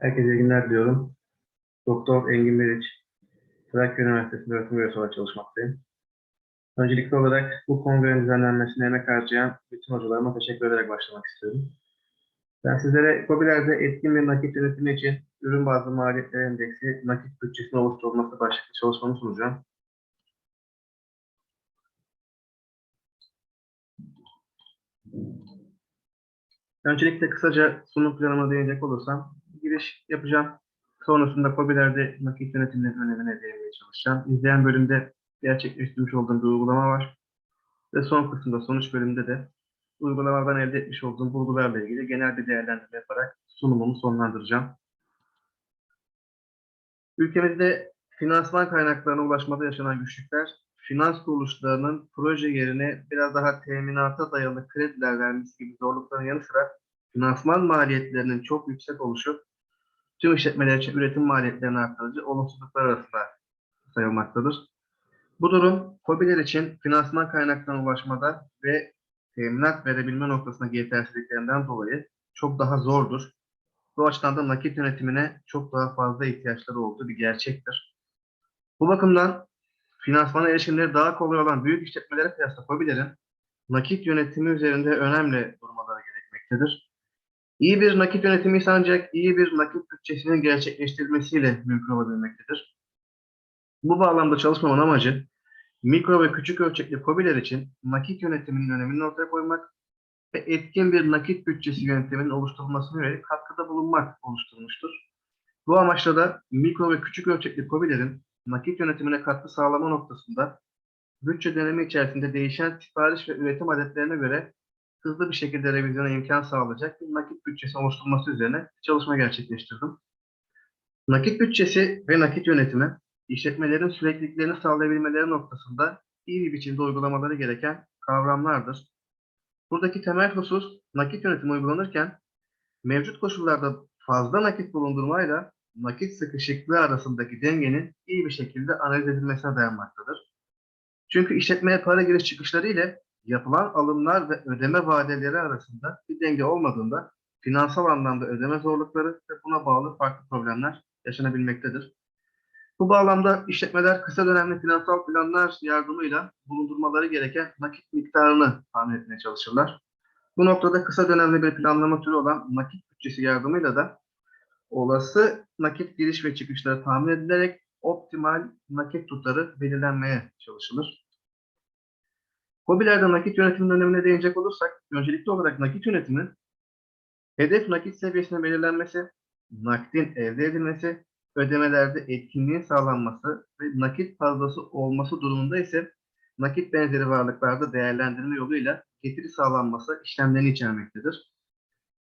Herkese iyi günler diliyorum. Doktor Engin Meriç, Trakya Üniversitesi'nde öğretim üyesi olarak çalışmaktayım. Öncelikli olarak bu kongrenin düzenlenmesine emek harcayan bütün hocalarıma teşekkür ederek başlamak istiyorum. Ben sizlere COBİ'lerde etkin bir nakit yönetimi için ürün bazlı maliyetler endeksi nakit bütçesinin oluşturulması başlıklı çalışmamı sunacağım. Öncelikle kısaca sunum planıma değinecek olursam, giriş yapacağım. Sonrasında COBİ'lerde nakit yönetiminin önemine değinmeye çalışacağım. İzleyen bölümde gerçekleştirmiş olduğum bir uygulama var. Ve son kısımda, sonuç bölümünde de uygulamadan elde etmiş olduğum bulgularla ilgili genel bir değerlendirme yaparak sunumumu sonlandıracağım. Ülkemizde finansman kaynaklarına ulaşmada yaşanan güçlükler, finans kuruluşlarının proje yerine biraz daha teminata dayalı krediler vermesi gibi zorlukların yanı sıra finansman maliyetlerinin çok yüksek oluşu tüm işletmeler için üretim maliyetlerini artırıcı olumsuzluklar arasında sayılmaktadır. Bu durum COBİ'ler için finansman kaynaklarına ulaşmada ve teminat verebilme noktasındaki yetersizliklerinden dolayı çok daha zordur. Bu açıdan da nakit yönetimine çok daha fazla ihtiyaçları olduğu bir gerçektir. Bu bakımdan finansmana erişimleri daha kolay olan büyük işletmelere kıyasla COBİ'lerin nakit yönetimi üzerinde önemli durmaları gerekmektedir. İyi bir nakit yönetimi ise ancak iyi bir nakit bütçesinin gerçekleştirilmesiyle mümkün olabilmektedir. Bu bağlamda çalışmamın amacı mikro ve küçük ölçekli COBİ'ler için nakit yönetiminin önemini ortaya koymak ve etkin bir nakit bütçesi yönetiminin oluşturulmasına yönelik katkıda bulunmak oluşturulmuştur. Bu amaçla da mikro ve küçük ölçekli COBİ'lerin nakit yönetimine katkı sağlama noktasında bütçe dönemi içerisinde değişen sipariş ve üretim adetlerine göre hızlı bir şekilde revizyona imkan sağlayacak bir nakit bütçesi oluşturulması üzerine çalışma gerçekleştirdim. Nakit bütçesi ve nakit yönetimi işletmelerin sürekliliklerini sağlayabilmeleri noktasında iyi bir biçimde uygulamaları gereken kavramlardır. Buradaki temel husus nakit yönetimi uygulanırken mevcut koşullarda fazla nakit bulundurmayla nakit sıkışıklığı arasındaki dengenin iyi bir şekilde analiz edilmesine dayanmaktadır. Çünkü işletmeye para giriş çıkışları ile yapılan alımlar ve ödeme vadeleri arasında bir denge olmadığında finansal anlamda ödeme zorlukları ve buna bağlı farklı problemler yaşanabilmektedir. Bu bağlamda işletmeler kısa dönemli finansal planlar yardımıyla bulundurmaları gereken nakit miktarını tahmin etmeye çalışırlar. Bu noktada kısa dönemli bir planlama türü olan nakit bütçesi yardımıyla da olası nakit giriş ve çıkışları tahmin edilerek optimal nakit tutarı belirlenmeye çalışılır. Hobilerde nakit yönetiminin önemine değinecek olursak, öncelikli olarak nakit yönetiminin hedef nakit seviyesine belirlenmesi, nakdin elde edilmesi, ödemelerde etkinliğin sağlanması ve nakit fazlası olması durumunda ise nakit benzeri varlıklarda değerlendirme yoluyla getiri sağlanması işlemlerini içermektedir.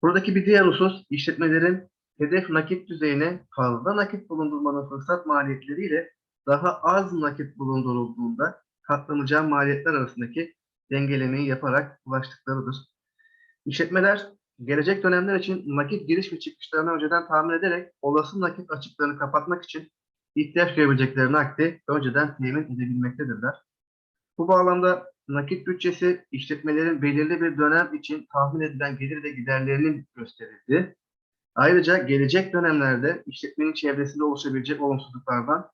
Buradaki bir diğer husus işletmelerin hedef nakit düzeyine fazla nakit bulundurmanın fırsat maliyetleriyle daha az nakit bulundurulduğunda katlanacağı maliyetler arasındaki dengelemeyi yaparak ulaştıklarıdır. İşletmeler gelecek dönemler için nakit giriş ve çıkışlarını önceden tahmin ederek olası nakit açıklarını kapatmak için ihtiyaç duyabilecekleri nakdi önceden temin edebilmektedirler. Bu bağlamda nakit bütçesi işletmelerin belirli bir dönem için tahmin edilen gelir ve giderlerinin gösterildiği, ayrıca gelecek dönemlerde işletmenin çevresinde oluşabilecek olumsuzluklardan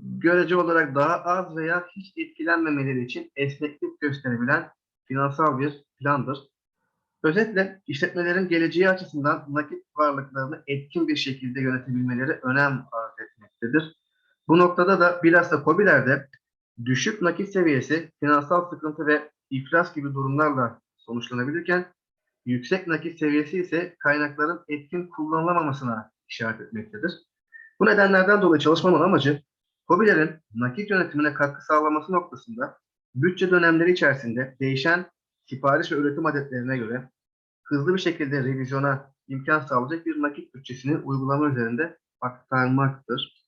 görece olarak daha az veya hiç etkilenmemeleri için esneklik gösterebilen finansal bir plandır. Özetle işletmelerin geleceği açısından nakit varlıklarını etkin bir şekilde yönetebilmeleri önem arz etmektedir. Bu noktada da bilhassa COBİ'lerde düşük nakit seviyesi finansal sıkıntı ve iflas gibi durumlarla sonuçlanabilirken yüksek nakit seviyesi ise kaynakların etkin kullanılamamasına işaret etmektedir. Bu nedenlerden dolayı çalışmamın amacı COBİ'lerin nakit yönetimine katkı sağlaması noktasında bütçe dönemleri içerisinde değişen sipariş ve üretim adetlerine göre hızlı bir şekilde revizyona imkan sağlayacak bir nakit bütçesinin uygulama üzerinde aktarmaktır.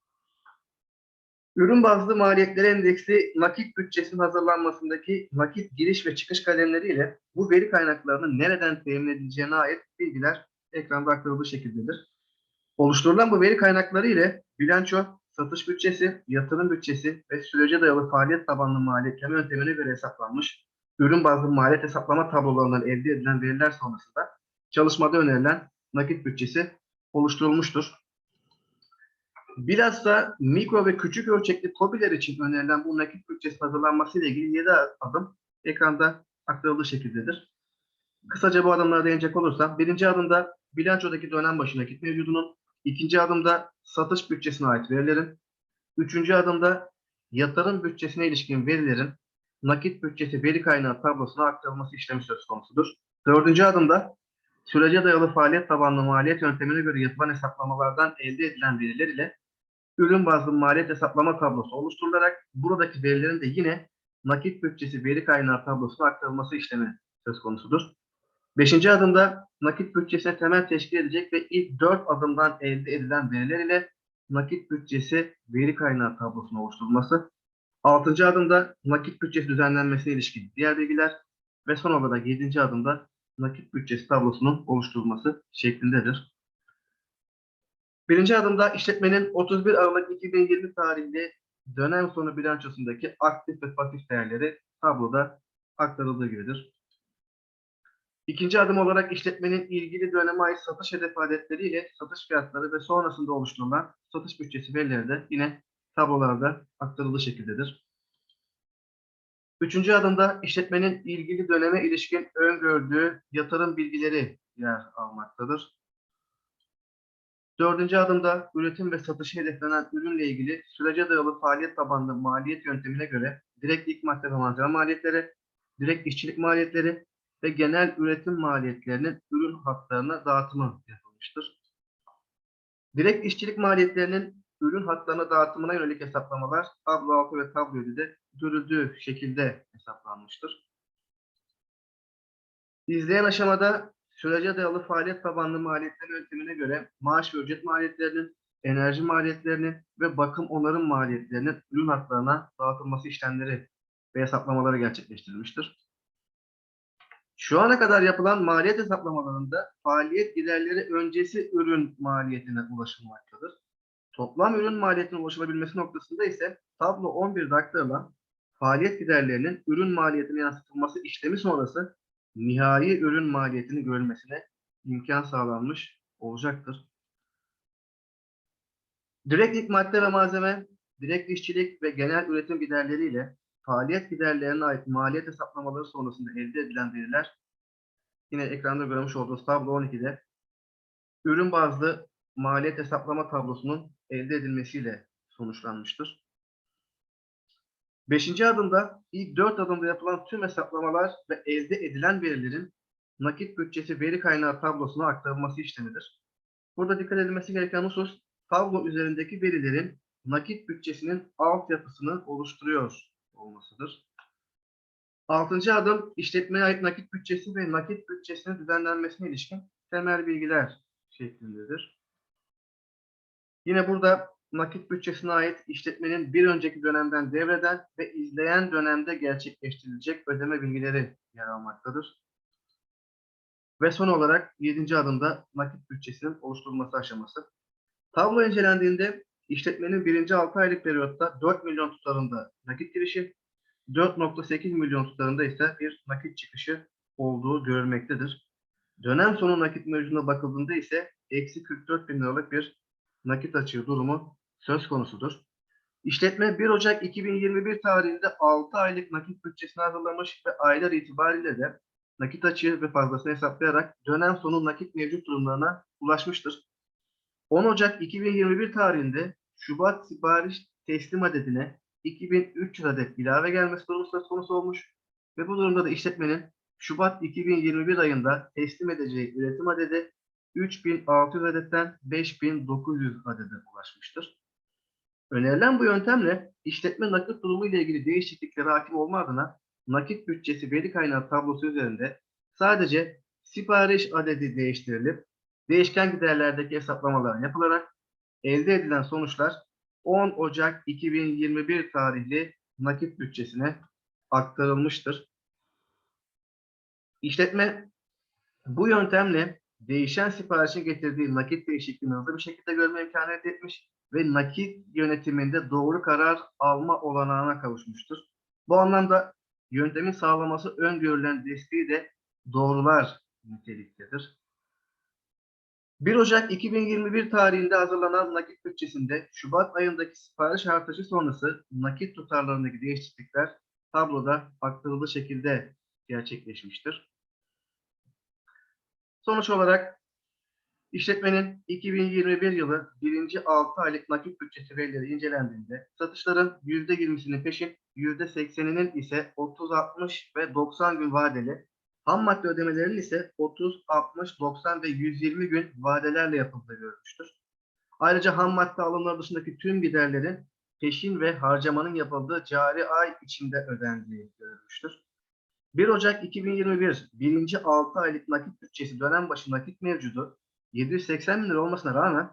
Ürün bazlı maliyetleri endeksi nakit bütçesinin hazırlanmasındaki nakit giriş ve çıkış kalemleriyle bu veri kaynaklarının nereden temin edileceğine ait bilgiler ekranda aktarıldığı şekildedir. Oluşturulan bu veri kaynakları ile bilanço, satış bütçesi, yatırım bütçesi ve sürece dayalı faaliyet tabanlı maliyetleme yöntemine göre hesaplanmış ürün bazlı maliyet hesaplama tablolarından elde edilen veriler sonrasında çalışmada önerilen nakit bütçesi oluşturulmuştur. Bilhassa mikro ve küçük ölçekli KOBİ'ler için önerilen bu nakit bütçesi hazırlanması ile ilgili 7 adım ekranda aktarıldığı şekildedir. Kısaca bu adımlara değinecek olursam, birinci adımda bilançodaki dönem başı nakit mevcudunun, ikinci adımda satış bütçesine ait verilerin, üçüncü adımda yatırım bütçesine ilişkin verilerin nakit bütçesi veri kaynağı tablosuna aktarılması işlemi söz konusudur. Dördüncü adımda sürece dayalı faaliyet tabanlı maliyet yöntemine göre yapılan hesaplamalardan elde edilen veriler ile ürün bazlı maliyet hesaplama tablosu oluşturularak buradaki verilerin de yine nakit bütçesi veri kaynağı tablosuna aktarılması işlemi söz konusudur. Beşinci adımda nakit bütçesine temel teşkil edecek ve ilk dört adımdan elde edilen veriler ile nakit bütçesi veri kaynağı tablosuna oluşturulması. Altıncı adımda nakit bütçesi düzenlenmesine ilişkin diğer bilgiler ve son olarak yedinci adımda nakit bütçesi tablosunun oluşturulması şeklindedir. Birinci adımda işletmenin 31 Aralık 2020 tarihli dönem sonu bilançosundaki aktif ve pasif değerleri tabloda aktarıldığı gibidir. İkinci adım olarak işletmenin ilgili döneme ait satış hedef adetleriyle satış fiyatları ve sonrasında oluşturulan satış bütçesi verileri de yine tablolarda aktarıldığı şekildedir. Üçüncü adımda işletmenin ilgili döneme ilişkin öngördüğü yatırım bilgileri yer almaktadır. Dördüncü adımda üretim ve satışı hedeflenen ürünle ilgili sürece dayalı faaliyet tabanlı maliyet yöntemine göre direkt ilk madde ve malzeme maliyetleri, direkt işçilik maliyetleri ve genel üretim maliyetlerinin ürün hatlarına dağıtımı yapılmıştır. Direkt işçilik maliyetlerinin ürün hatlarına dağıtımına yönelik hesaplamalar tablo 6 ve tablo 7'de görüldüğü şekilde hesaplanmıştır. İzleyen aşamada sürece dayalı faaliyet tabanlı maliyetler yöntemine göre maaş ve ücret maliyetlerinin, enerji maliyetlerinin ve bakım onarım maliyetlerinin ürün hatlarına dağıtılması işlemleri ve hesaplamaları gerçekleştirilmiştir. Şu ana kadar yapılan maliyet hesaplamalarında faaliyet giderleri öncesi ürün maliyetine ulaşılmaktadır. Toplam ürün maliyetine ulaşılabilmesi noktasında ise tablo 11'de aktarılan faaliyet giderlerinin ürün maliyetine yansıtılması işlemi sonrası nihai ürün maliyetini görülmesine imkan sağlanmış olacaktır. Direkt ilk madde ve malzeme, direkt işçilik ve genel üretim giderleriyle faaliyet giderlerine ait maliyet hesaplamaları sonrasında elde edilen veriler yine ekranda görmüş olduğunuz tablo 12'de ürün bazlı maliyet hesaplama tablosunun elde edilmesiyle sonuçlanmıştır. Beşinci adımda ilk dört adımda yapılan tüm hesaplamalar ve elde edilen verilerin nakit bütçesi veri kaynağı tablosuna aktarılması işlemidir. Burada dikkat edilmesi gereken husus tablo üzerindeki verilerin nakit bütçesinin altyapısını oluşturuyor olmasıdır. Altıncı adım işletmeye ait nakit bütçesi ve nakit bütçesinin düzenlenmesine ilişkin temel bilgiler şeklindedir. Yine burada nakit bütçesine ait işletmenin bir önceki dönemden devreden ve izleyen dönemde gerçekleştirilecek ödeme bilgileri yer almaktadır. Ve son olarak 7. adımda nakit bütçesinin oluşturulması aşaması. Tablo incelendiğinde işletmenin birinci 6 aylık periyotta 4 milyon tutarında nakit girişi, 4.8 milyon tutarında ise bir nakit çıkışı olduğu görülmektedir. Dönem sonu nakit mevcuduna bakıldığında ise eksi 44 bin liralık bir nakit açığı durumu söz konusudur. İşletme 1 Ocak 2021 tarihinde 6 aylık nakit bütçesini hazırlamış ve aylar itibariyle de nakit açığı ve fazlasını hesaplayarak dönem sonu nakit mevcut durumlarına ulaşmıştır. 10 Ocak 2021 tarihinde Şubat sipariş teslim adedine 2300 adet ilave gelmesi durumu söz konusu olmuş ve bu durumda da işletmenin Şubat 2021 ayında teslim edeceği üretim adedi 3600 adetten 5900 adede ulaşmıştır. Önerilen bu yöntemle işletme nakit durumu ile ilgili değişikliklere hakim olma adına nakit bütçesi veri kaynağı tablosu üzerinde sadece sipariş adedi değiştirilip değişken giderlerdeki hesaplamalar yapılarak elde edilen sonuçlar 10 Ocak 2021 tarihli nakit bütçesine aktarılmıştır. İşletme bu yöntemle değişen siparişin getirdiği nakit değişikliğini hızlı bir şekilde görme imkanı elde etmiş ve nakit yönetiminde doğru karar alma olanağına kavuşmuştur. Bu anlamda yöntemin sağlaması öngörülen desteği de doğrular niteliktedir. 1 Ocak 2021 tarihinde hazırlanan nakit bütçesinde Şubat ayındaki sipariş artışı sonrası nakit tutarlarındaki değişiklikler tabloda aktarıldığı şekilde gerçekleşmiştir. Sonuç olarak işletmenin 2021 yılı birinci 6 aylık nakit bütçesi verileri incelendiğinde satışların %20'sinin peşin, %80'inin ise 30, 60 ve 90 gün vadeli, ham madde ödemelerinin ise 30, 60, 90 ve 120 gün vadelerle yapıldığı görülmüştür. Ayrıca ham madde alımları dışındaki tüm giderlerin peşin ve harcamanın yapıldığı cari ay içinde ödendiği görülmüştür. 1 Ocak 2021 birinci 6 aylık nakit bütçesi dönem başı nakit mevcudu 780 bin lira olmasına rağmen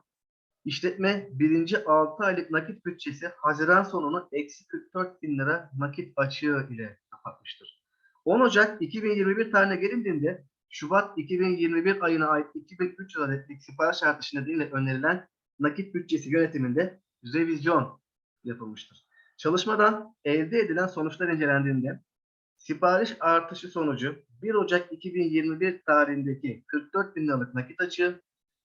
işletme birinci 6 aylık nakit bütçesi Haziran sonunu eksi 44 bin lira nakit açığı ile kapatmıştır. 10 Ocak 2021 tarihine gelindiğinde Şubat 2021 ayına ait 2300 adetlik sipariş artışı nedeniyle önerilen nakit bütçesi yönetiminde revizyon yapılmıştır. Çalışmadan elde edilen sonuçlar incelendiğinde sipariş artışı sonucu 1 Ocak 2021 tarihindeki 44 bin liralık nakit açığı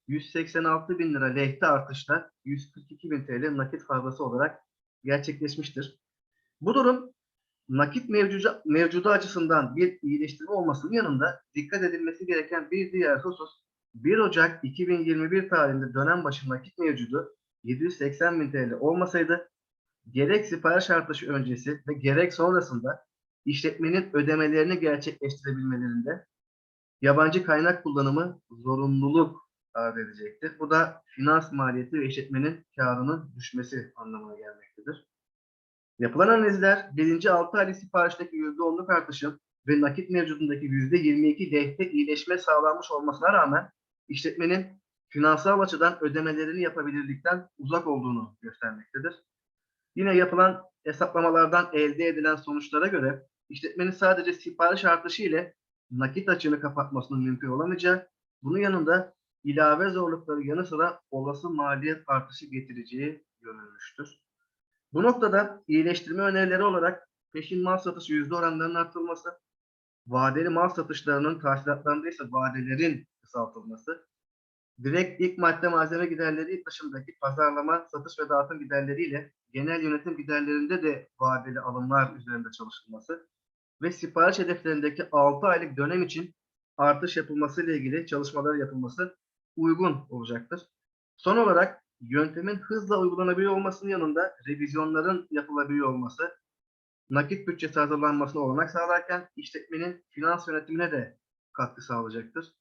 186 bin lira lehte artışla 142 bin TL nakit fazlası olarak gerçekleşmiştir. Bu durum nakit mevcudu, mevcudu açısından bir iyileştirme olmasının yanında dikkat edilmesi gereken bir diğer husus 1 Ocak 2021 tarihinde dönem başı nakit mevcudu 780 bin TL olmasaydı gerek sipariş artışı öncesi ve gerek sonrasında işletmenin ödemelerini gerçekleştirebilmelerinde yabancı kaynak kullanımı zorunluluk arz edecektir. Bu da finans maliyeti ve işletmenin karının düşmesi anlamına gelmektedir. Yapılan analizler birinci 6 aylık siparişteki %10'luk artışın ve nakit mevcudundaki %22 lehte iyileşme sağlanmış olmasına rağmen işletmenin finansal açıdan ödemelerini yapabilirlikten uzak olduğunu göstermektedir. Yine yapılan hesaplamalardan elde edilen sonuçlara göre işletmenin sadece sipariş artışı ile nakit açığını kapatmasının mümkün olamayacağı, bunun yanında ilave zorlukları yanı sıra olası maliyet artışı getireceği görülmüştür. Bu noktada iyileştirme önerileri olarak peşin mal satışı yüzde oranlarının artırılması, vadeli mal satışlarının tahsilatlarında ise vadelerin kısaltılması, direkt ilk madde malzeme giderleri dışındaki pazarlama, satış ve dağıtım giderleriyle genel yönetim giderlerinde de vadeli alımlar üzerinde çalışılması ve sipariş hedeflerindeki 6 aylık dönem için artış yapılması ile ilgili çalışmalar yapılması uygun olacaktır. Son olarak yöntemin hızla uygulanabiliyor olmasının yanında revizyonların yapılabiliyor olması, nakit bütçesi hazırlanmasına olanak sağlarken işletmenin finans yönetimine de katkı sağlayacaktır.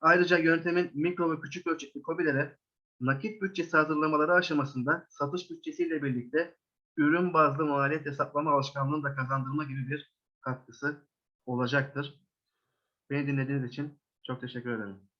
Ayrıca yöntemin mikro ve küçük ölçekli KOBİ'lere nakit bütçesi hazırlamaları aşamasında satış bütçesiyle birlikte ürün bazlı maliyet hesaplama alışkanlığını da kazandırma gibi bir katkısı olacaktır. Beni dinlediğiniz için çok teşekkür ederim.